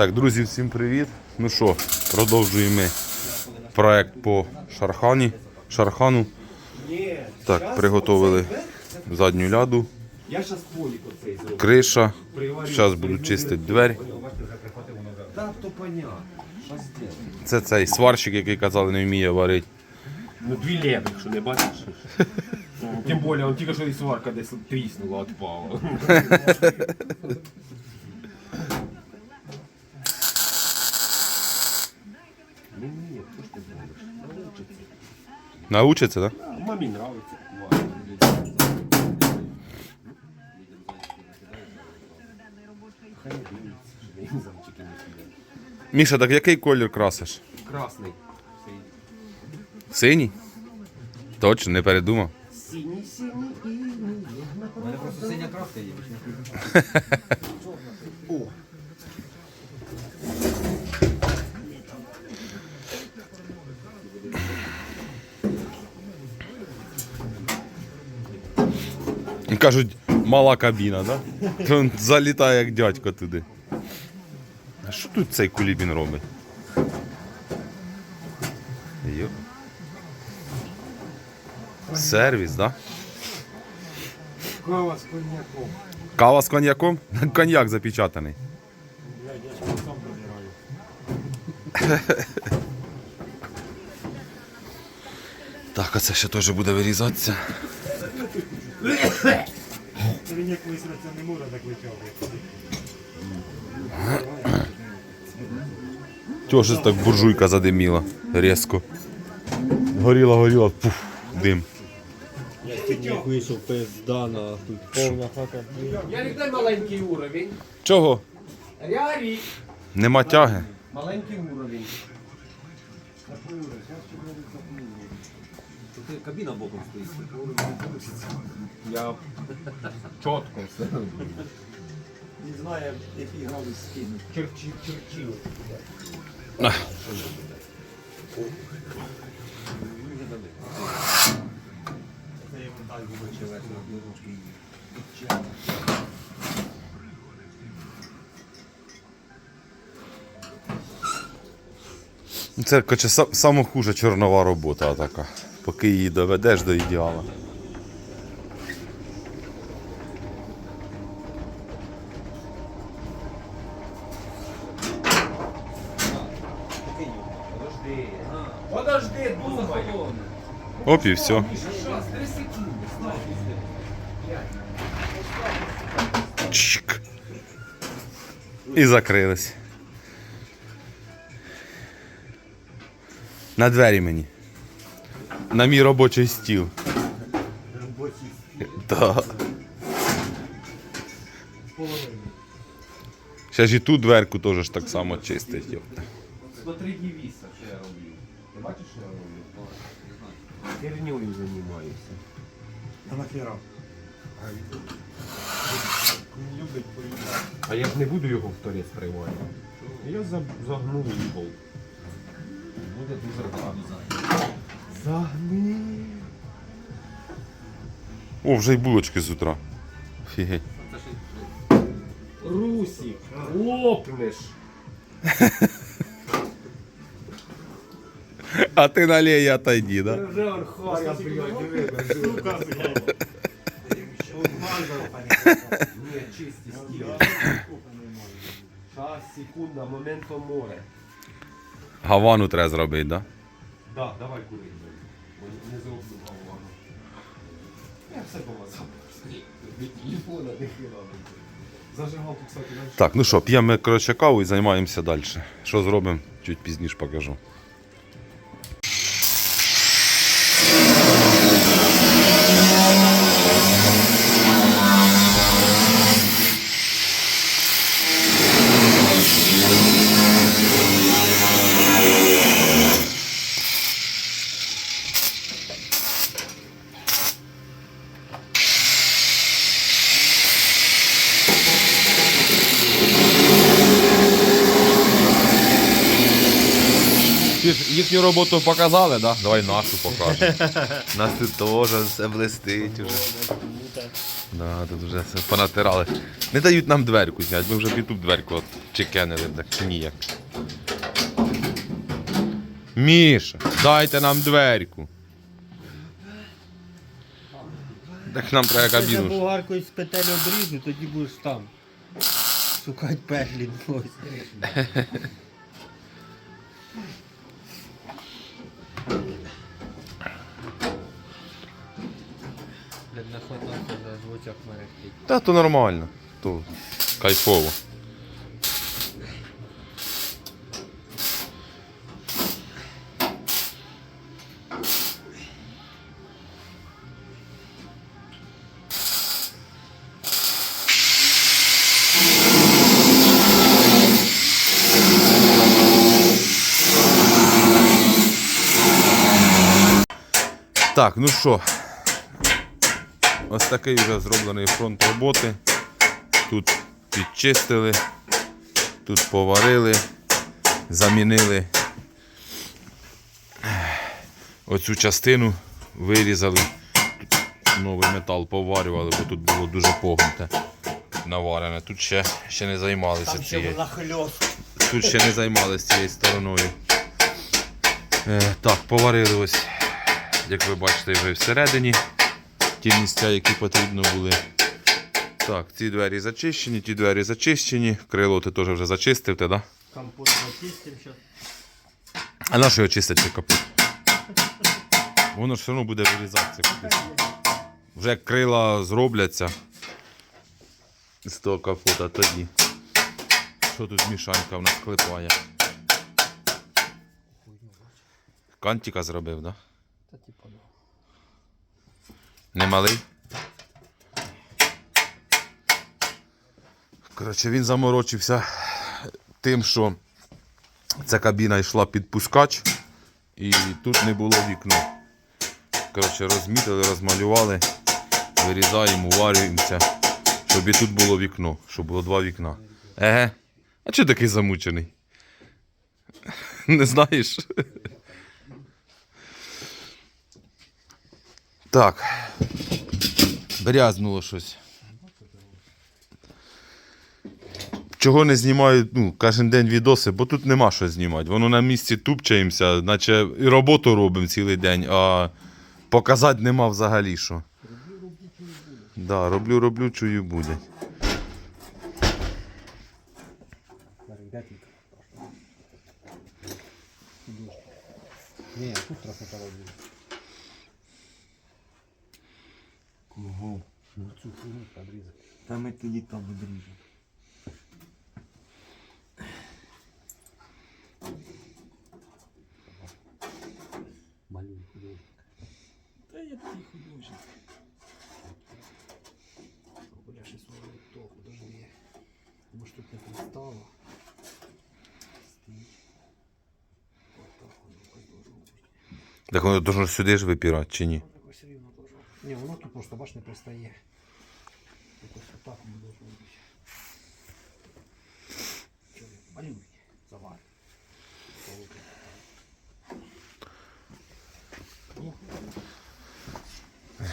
Так, друзі, всім привіт. Ну що, продовжуємо проект по Шархані. Шархану. Так, приготовили задню ляду, криша. Зараз буду чистити двері. Це цей сварщик, який казали, не вміє варити. Ну дві леви, якщо не бачиш. Тим більше, тільки що і сварка десь тріснула, відпала. Ну ні, що ж ти зробиш? Научиться. Научиться, так? Мамі нравиться. Хай не. Міша, так який колір красиш? Красний. Синій? Точно, не передумав. Синій, синій і У мене просто синя краска є, Кажуть, мала кабіна? Да? Він залітає як дядько туди. А що тут цей кулібін робить? Йо. Сервіс? Да? кава з коньяком. Кава з коньяком? Коньяк запечатаний. Блядь, я ж сам добираю. Так, а це ще теж буде вирізатися. Він як може так витягувати. Чого щось так буржуйка задиміла різко. Горіла, горіла, пуф, дим. Я сьогодні вийшов пизда на тут повна хата. Ярик, дай маленький уровень. Чого? Ярик. Нема тяги. Маленький уровень. Тут кабіна боком стоїть. Я чітко все. Не знаю, який градус скинуть. Черчив, черчив. Це йому вибачив. Це саме хуже чорнова робота така. Поки її доведеш до ідеала. Подожди. Подожди, думай. Оп і все. Чик. І закрились. На двері мені. На мій робочий стіл. Робочий Так. Ще ж і ту дверку теж так само чистить. йопта. Смотри, дивіться, що я роблю. Ти бачиш, що я роблю? Херньою займаюся. А нахера? Не любить поїхати. А я ж не буду його в торець приймати. Я за- загнув угол. Буде дуже гарно. Загни. О, вже й булочки з утра. Фігеть. Русик, лопнеш. А ти налей, я отойди, да? Вже архая, блядь, диви. Сука, блядь. Ні, чисті стіни. Час, секунда, моментом море. Гавану треба зробити, да? Да, давай кури. Не зроблю. Я все помазав. Від телефона не хіра. Зажигалку, кстати, дальше. Так, ну що, п'ємо коротше каву і займаємося далі. Що зробимо, чуть пізніше покажу. Роботу показали, да? Давай нашу покажемо. Нас тут теж все блистить уже. Да, тут вже все понатирали. Не дають нам дверку зняти, ми вже б і тут дверку от чекенили, так чи ніяк. Міша, дайте нам дверку. Так нам треба Якщо кабіну. ж. болгаркою з петель обріжу, тоді будеш там. Шукати петлі Та то нормально. То кайфово. Так, ну що, Ось такий вже зроблений фронт роботи. Тут підчистили, тут поварили, замінили оцю частину, вирізали, тут новий метал поварювали, бо тут було дуже погнуте наварене. Тут ще, ще не займалися цією. Тут ще не займалися цією стороною. Е, так, поварили ось, як ви бачите, вже всередині ті місця, які потрібно були. Так, ці двері зачищені, ті двері зачищені. Крило ти теж вже зачистив, ти, да? Компот зачистим зараз. А на що його чистити капот? Воно ж все одно буде вирізатися. Вже як крила зробляться з того капота тоді. Що тут мішанька в нас клепає? Кантика зробив, да? Та типа да. Не малий? Коротше, він заморочився тим, що ця кабіна йшла під пускач, і тут не було вікно. Коротше, розмітили, розмалювали, вирізаємо, уварюємося, щоб і тут було вікно, щоб було два вікна. Еге. А чого такий замучений? Не знаєш? Так. Брязнуло щось. Чого не знімаю ну, кожен день відоси, бо тут нема що знімати. Воно на місці тупчаємося, наче і роботу робимо цілий день, а показати нема взагалі що. Да, роблю, роблю, чую буде. Ні, тут трохи пороблю. Кого? Ну цю хуйню подрізати. Та ми тоді там відріжемо. Малюй художник. Та я твій художник. Бля, ще слово не то, подожди. Може тут не пристало. Стоїть. Воно. Так воно должно сюди ж випірати чи ні? Якось рівно должно. Ні, воно тут просто бач не пристає. Якось отак воно должно бути. Чого? Малюй. Завар.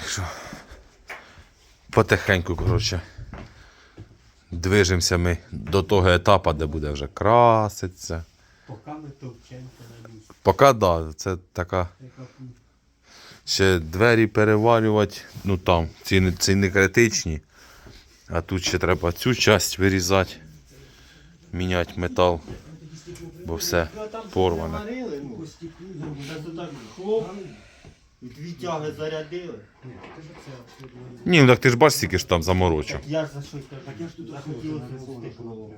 Що? Потихеньку, коротше. Движемося ми до того етапу, де буде вже краситься. Поки ми товчемося на місці. Поки да, це така. Ще двері переварювати, ну там, ці, ці не критичні. А тут ще треба цю часть вирізати, міняти метал, бо все порване. І дві тяги зарядили. Ні, ну так ти ж бачиш, скільки ж там заморочок. Я ж за щось так я ж тут стекло.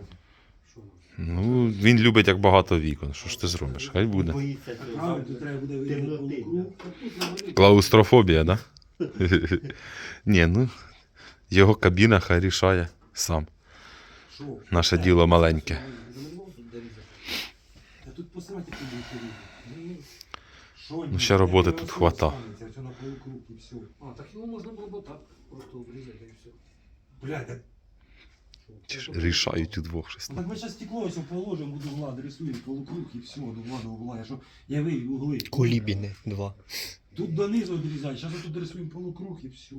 Ну, він любить як багато вікон. Що ж ти зробиш? Хай буде. Боїться темноти. Клаустрофобія, да? Ні, ну, його кабіна хай рішає сам. Наше діло маленьке. Та тут посрати. Ну, ще роботи тут хвата. А, так його можна було б так просто обрізати і все. Блядь, Чи ж Рішають удвох щось. Ну так ми зараз стекло ось положимо, буду угла, дорисуємо полукруг і все, до угла до угла. Я що, я вивів угли. Кулібіни два. Тут донизу відрізай, зараз тут рисуємо полукруг і все.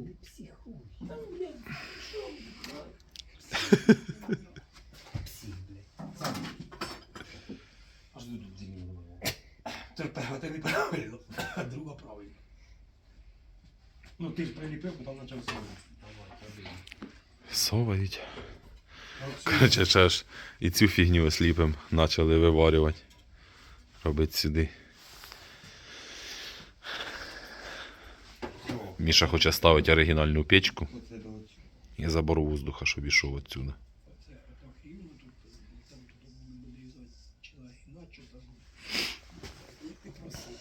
Аж тут зімні немає. Це перша ти неправильно, а друга правильно. Ну ти ж приліпив, потім почав сам. Совають. Короче, ще ж і цю фігню осліпим почали виварювати. Робити сюди. Міша хоче ставити оригінальну печку Оце до і забор воздуха, щоб ішов. Як ти просив,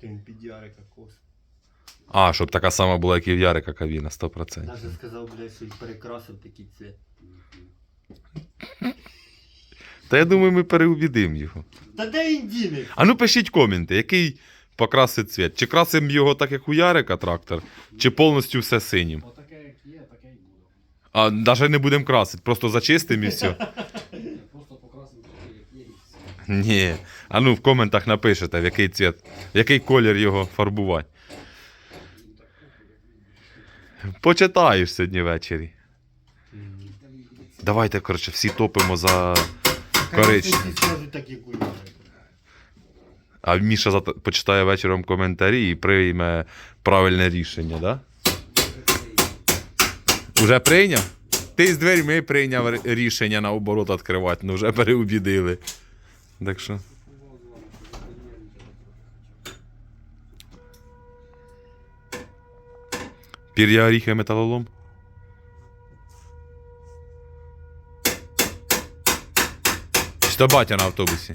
це А, щоб така сама була, як і в Ярика кабіна, 100%. Даже сказав, блядь, що він перекрасив такий цвіт. Та я думаю, ми переубідимо його. Та де він діне? А ну пишіть коменти, який покрасить цвіт. Чи красимо його так, як у Ярика трактор, чи повністю все синім. Отаке як є, таке й буде. А навіть не будемо красити, просто зачистимо і все. Просто покрасимо таке, як є, і все. Ні. А ну в коментах напишете, в який цвіт, в який колір його фарбувати. Почитаєш сьогодні ввечері. Давайте, коротше, всі топимо за так, Ярика. А Міша зат- почитає вечором коментарі і прийме правильне рішення, да? Уже прийняв? Ти з дверьми прийняв рішення наоборот відкривати, ну вже переубідили. Так що. Пір'я оріхи металолом. Чи то батя на автобусі?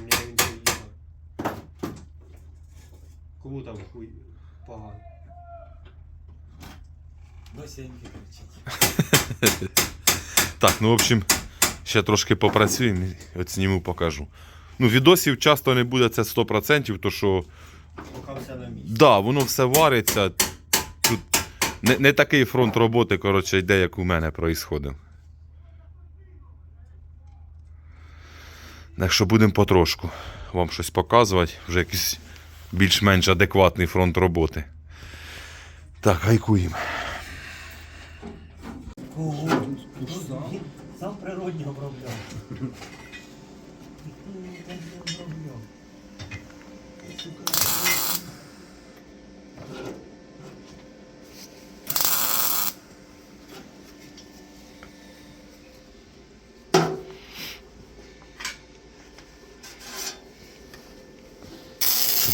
Ні, він поїхав. Кому там хуй погано? Досіньки кричить. Так, ну в общем, ще трошки попрацюємо і от зніму покажу. Ну, відосів часто не буде це 100%, то що, Поки все на місці. да, воно все вариться. Не, не такий фронт роботи, коротше, йде, як у мене проїсходив. Так що будемо потрошку вам щось показувати, вже якийсь більш-менш адекватний фронт роботи. Так, гайкуємо. Ого, він сам природньо обробляв.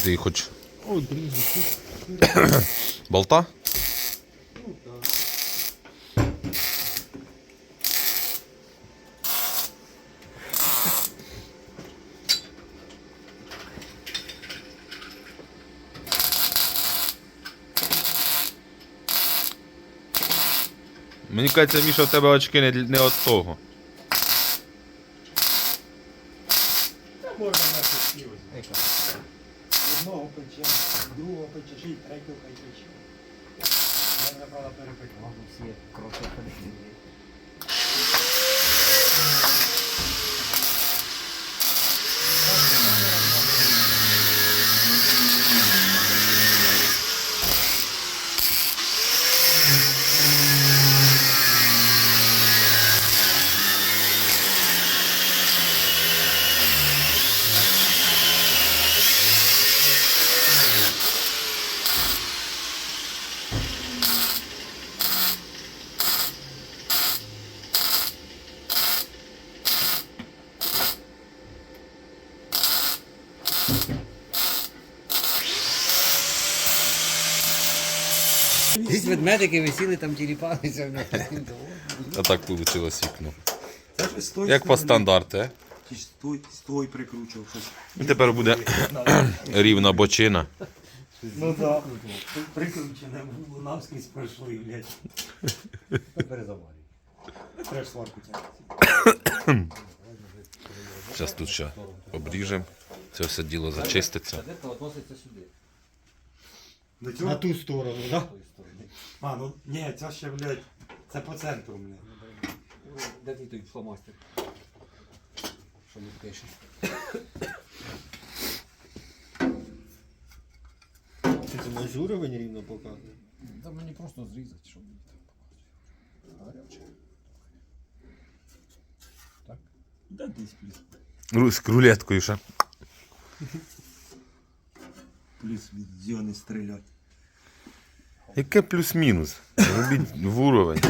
Що ти хочеш? Болта? Мені кажеться, Міша, в тебе очки не, не от того. Та можна на всі ось. Одного пече, другого пече, ще й третього хай пече. Я вже, правда, перепекла. Всі кроки ходили. Десь ведмедики висіли там тіліпалися. А так вийшло вікно. Це ж з Як по стандарту, е? Ти ж з той, прикручував щось. І тепер буде рівна бочина. Ну так. Прикручене, навскрізь пройшли, блядь. Перезаварюй. Треба ж сварку тягнути. Зараз тут ще обріжемо. Це все діло зачиститься. Це относиться сюди, До На цього? ту сторону, так? з тої сторони. А, ну ні, це ще, блядь, це по центру, блядь. Де ти той фломастер? що не пише. Ти це можеш уровень рівно показує? Та мені просто зрізати, щоб мені там Гаряче. Так. Да десь плюс. Ру- З крулеткою ще. Плюс від зйони стрілять. Яке плюс-мінус? Робіть в уровень.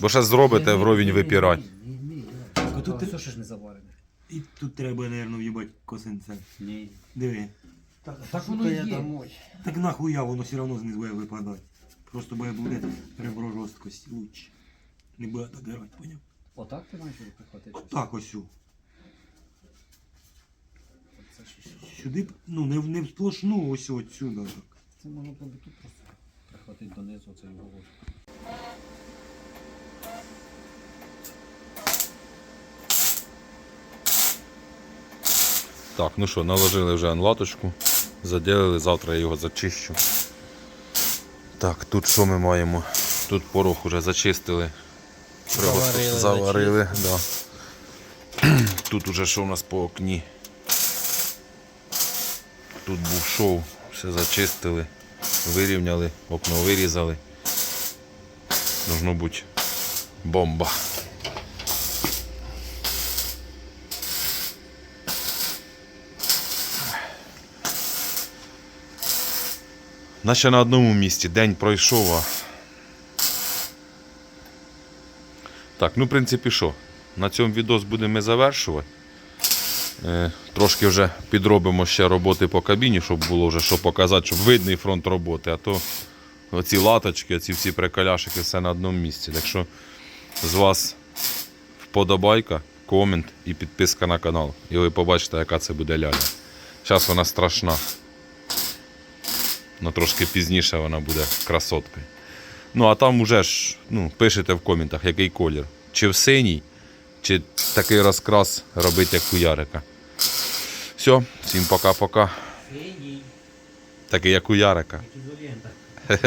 Бо ще зробите вровень випірати. А тут все ще ж не заварене. І тут треба, мабуть, в'їбати косинцем. Ні. Диви. Так воно і є. Так нахуя воно все одно знизу буде випадати. Просто буде буде ребро жорсткості лучше. Не буде так грати, поняв? Отак ти маєш прихватити? щось? Так ось. Це ж- Сюди, ну не, в- не в сплошну, ось отсюда так. Це можна було тут просто прихватити донизу цей голову. Так, ну що, наложили вже анлаточку, заділили, завтра я його зачищу. Так, тут що ми маємо? Тут порох уже зачистили. Заварили, Заварили, да. Тут уже що у нас по окні. Тут був шов, все зачистили, вирівняли, окно вирізали. Должно бути бомба. Наче на одному місці день пройшов. А... Так, ну в принципі що? На цьому відос будемо завершувати. Е, трошки вже підробимо ще роботи по кабіні, щоб було вже що показати, щоб видний фронт роботи. А то оці латочки, оці всі приколяшики, все на одному місці. Так що з вас вподобайка, комент і підписка на канал. І ви побачите, яка це буде ляля. Зараз вона страшна. Ну трошки пізніше вона буде красоткою. Ну, а там уже ж ну, пишете в коментах, який колір. Чи в синій, чи такий розкрас робити, як у Ярика. Все, всім пока-пока. Такий, як у Ярика.